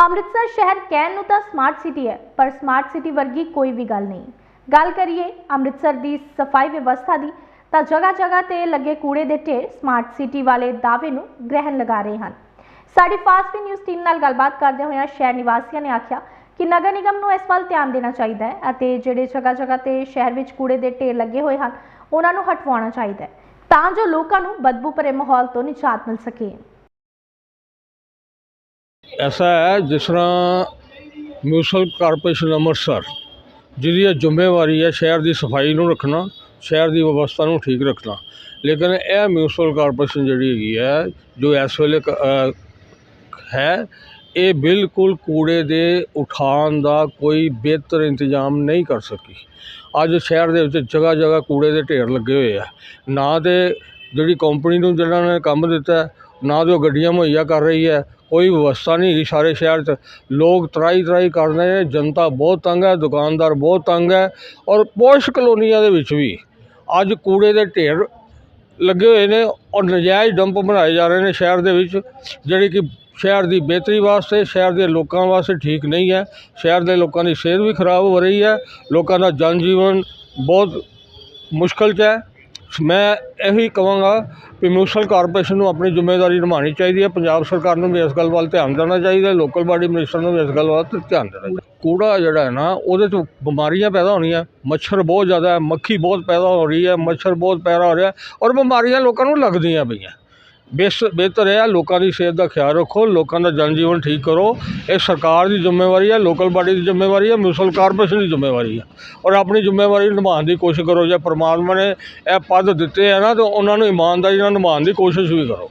ਅੰਮ੍ਰਿਤਸਰ ਸ਼ਹਿਰ ਕਹਿਣ ਨੂੰ ਤਾਂ ਸਮਾਰਟ ਸਿਟੀ ਹੈ, ਪਰ ਸਮਾਰਟ ਸਿਟੀ ਵਰਗੀ ਕੋਈ ਵੀ ਗੱਲ ਨਹੀਂ। ਗੱਲ ਕਰੀਏ ਅੰਮ੍ਰਿਤਸਰ ਦੀ ਸਫ਼ਾਈ ਵਿਵਸਥਾ ਦੀ, ਤਾਂ ਜਗ੍ਹਾ ਜਗ੍ਹਾ ਤੇ ਲੱਗੇ ਕੂੜੇ ਦੇ ਢੇਰ ਸਮਾਰਟ ਸਿਟੀ ਵਾਲੇ ਦਾਅਵੇ ਨੂੰ ਗ੍ਰਹਿਣ ਲਗਾ ਰਹੇ ਹਨ। ਸਾਡੀ ਫਾਸਟ ਵੀ ਨਿਊਜ਼ ਟੀਮ ਨਾਲ ਗੱਲਬਾਤ ਕਰਦੇ ਹੋਇਆਂ ਸ਼ਹਿਰ ਨਿਵਾਸੀਆਂ ਨੇ ਆਖਿਆ ਕਿ ਨਗਰ ਨਿਗਮ ਨੂੰ ਇਸ ਵੱਲ ਧਿਆਨ ਦੇਣਾ ਚਾਹੀਦਾ ਹੈ ਅਤੇ ਜਿਹੜੇ ਜਗ੍ਹਾ ਜਗ੍ਹਾ ਤੇ ਸ਼ਹਿਰ ਵਿੱਚ ਕੂੜੇ ਦੇ ਢੇਰ ਲੱਗੇ ਹੋਏ ਹਨ, ਉਹਨਾਂ ਨੂੰ ਹਟਵਾਉਣਾ ਚਾਹੀਦਾ ਹੈ, ਤਾਂ ਜੋ ਲੋਕਾਂ ਨੂੰ ਬਦਬੂ ਭਰੇ ਮਾਹੌਲ ਤੋਂ ਨਿਜਾਤ ਮਿਲ ਸਕੇ। ਐਸਾ ਹੈ ਜਿਸ ਤਰ੍ਹਾਂ ਮਿਊਨਿਸਪਲ ਕਾਰਪੋਰੇਸ਼ਨ ਅੰਮ੍ਰਿਤਸਰ, ਜਿਹਦੀ ਇਹ ਜ਼ਿੰਮੇਵਾਰੀ ਹੈ ਸ਼ਹਿਰ ਦੀ ਸਫ਼ਾਈ ਨੂੰ ਰੱਖਣਾ, ਸ਼ਹਿਰ ਦੀ ਵਿਵਸਥਾ ਨੂੰ ਠੀਕ ਰੱਖਣਾ। ਲੇਕਿਨ ਇਹ ਮਿਊਨਿਸਪਲ ਕਾਰਪੋਰੇਸ਼ਨ ਜਿਹੜੀ ਹੈਗੀ ਹੈ, ਜੋ ਇਸ ਵੇਲੇ ਕ- ਹੈ, ਇਹ ਬਿਲਕੁਲ ਕੂੜੇ ਦੇ ਉਠਾਉਣ ਦਾ ਕੋਈ ਬਿਹਤਰ ਇੰਤਜ਼ਾਮ ਨਹੀਂ ਕਰ ਸਕੀ। ਅੱਜ ਸ਼ਹਿਰ ਦੇ ਵਿੱਚ ਜਗ੍ਹਾ ਜਗ੍ਹਾ ਕੂੜੇ ਦੇ ਢੇਰ ਲੱਗੇ ਹੋਏ ਆ। ਨਾ ਤੇ ਜਿਹੜੀ ਕੰਪਨੀ ਨੂੰ ਜਿਹਨਾਂ ਨੇ ਕੰਮ ਦਿੱਤਾ ਨਾ ਤੇ ਉਹ ਗੱਡੀਆਂ ਮੁਹੱਈਆ ਕਰ ਰਹੀ ਹੈ, ਕੋਈ ਵਿਵਸਥਾ ਨਹੀਂ ਹੈਗੀ ਸਾਰੇ ਸ਼ਹਿਰ 'ਚ। ਲੋਕ ਤਰਾਈ ਤਰਾਈ ਕਰ ਰਹੇ ਨੇ, ਜਨਤਾ ਬਹੁਤ ਤੰਗ ਹੈ, ਦੁਕਾਨਦਾਰ ਬਹੁਤ ਤੰਗ ਹੈ ਔਰ ਪੋਸ਼ ਕਲੋਨੀਆਂ ਦੇ ਵਿੱਚ ਵੀ। ਅੱਜ ਕੂੜੇ ਦੇ ਢੇਰ ਲੱਗੇ ਹੋਏ ਨੇ ਔਰ ਨਜਾਇਜ਼ ਡੰਪ ਬਣਾਏ ਜਾ ਰਹੇ ਨੇ ਸ਼ਹਿਰ ਦੇ ਵਿੱਚ, ਜਿਹੜੇ ਕਿ ਸ਼ਹਿਰ ਦੀ ਬਿਹਤਰੀ ਵਾਸਤੇ, ਸ਼ਹਿਰ ਦੇ ਲੋਕਾਂ ਵਾਸਤੇ ਠੀਕ ਨਹੀਂ ਹੈ। ਸ਼ਹਿਰ ਦੇ ਲੋਕਾਂ ਦੀ ਸਿਹਤ ਵੀ ਖਰਾਬ ਹੋ ਰਹੀ ਹੈ। ਲੋਕਾਂ ਦਾ ਜਨ ਜੀਵਨ ਬਹੁਤ ਮੁਸ਼ਕਲ 'ਚ ਹੈ। ਮੈਂ ਇਹੀ ਕਹਾਂਗਾ ਵੀ ਮਿਊਂਸਪਲ ਕਾਰਪੋਰੇਸ਼ਨ ਨੂੰ ਆਪਣੀ ਜ਼ਿੰਮੇਵਾਰੀ ਨਿਭਾਉਣੀ ਚਾਹੀਦੀ ਹੈ। ਪੰਜਾਬ ਸਰਕਾਰ ਨੂੰ ਵੀ ਇਸ ਗੱਲ ਵੱਲ ਧਿਆਨ ਦੇਣਾ ਚਾਹੀਦਾ ਲੋਕਲ ਬਾਡੀ ਮਿਨਿਸਟਰ ਨੂੰ ਵੀ ਇਸ ਗੱਲ ਵੱਲ ਧਿਆਨ ਦੇਣਾ ਚਾਹੀਦਾ ਕੂੜਾ ਜਿਹੜਾ ਹੈ ਨਾ, ਉਹਦੇ ਤੋਂ ਬਿਮਾਰੀਆਂ ਪੈਦਾ ਹੋਣੀਆਂ ਮੱਛਰ ਬਹੁਤ ਜ਼ਿਆਦਾ ਹੈ, ਮੱਖੀ ਬਹੁਤ ਪੈਦਾ ਹੋ ਰਹੀ ਹੈ, ਮੱਛਰ ਬਹੁਤ ਪੈਦਾ ਹੋ ਰਿਹਾ ਔਰ ਬਿਮਾਰੀਆਂ ਲੋਕਾਂ ਨੂੰ ਲੱਗਦੀਆਂ ਪਈਆਂ। ਬੇਸ, ਬਿਹਤਰ ਹੈ, ਲੋਕਾਂ ਦੀ ਸਿਹਤ ਦਾ ਖਿਆਲ ਰੱਖੋ, ਲੋਕਾਂ ਦਾ ਜਨ ਜੀਵਨ ਠੀਕ ਕਰੋ। ਇਹ ਸਰਕਾਰ ਦੀ ਜ਼ਿੰਮੇਵਾਰੀ ਹੈ, ਲੋਕਲ ਬਾਡੀ ਦੀ ਜ਼ਿੰਮੇਵਾਰੀ ਹੈ ਮਿਊਨਿਸਪਲ ਕਾਰਪੋਰੇਸ਼ਨ ਦੀ ਜ਼ਿੰਮੇਵਾਰੀ ਹੈ। ਔਰ ਆਪਣੀ ਜ਼ਿੰਮੇਵਾਰੀ ਨਿਭਾਉਣ ਦੀ ਕੋਸ਼ਿਸ਼ ਕਰੋ, ਜੇ ਪਰਮਾਤਮਾ ਨੇ ਇਹ ਪਦ ਦਿੱਤੇ ਆ ਨਾ, ਤਾਂ ਉਹਨਾਂ ਨੂੰ ਇਮਾਨਦਾਰੀ ਨਾਲ ਨਿਭਾਉਣ ਦੀ ਕੋਸ਼ਿਸ਼ ਵੀ ਕਰੋ।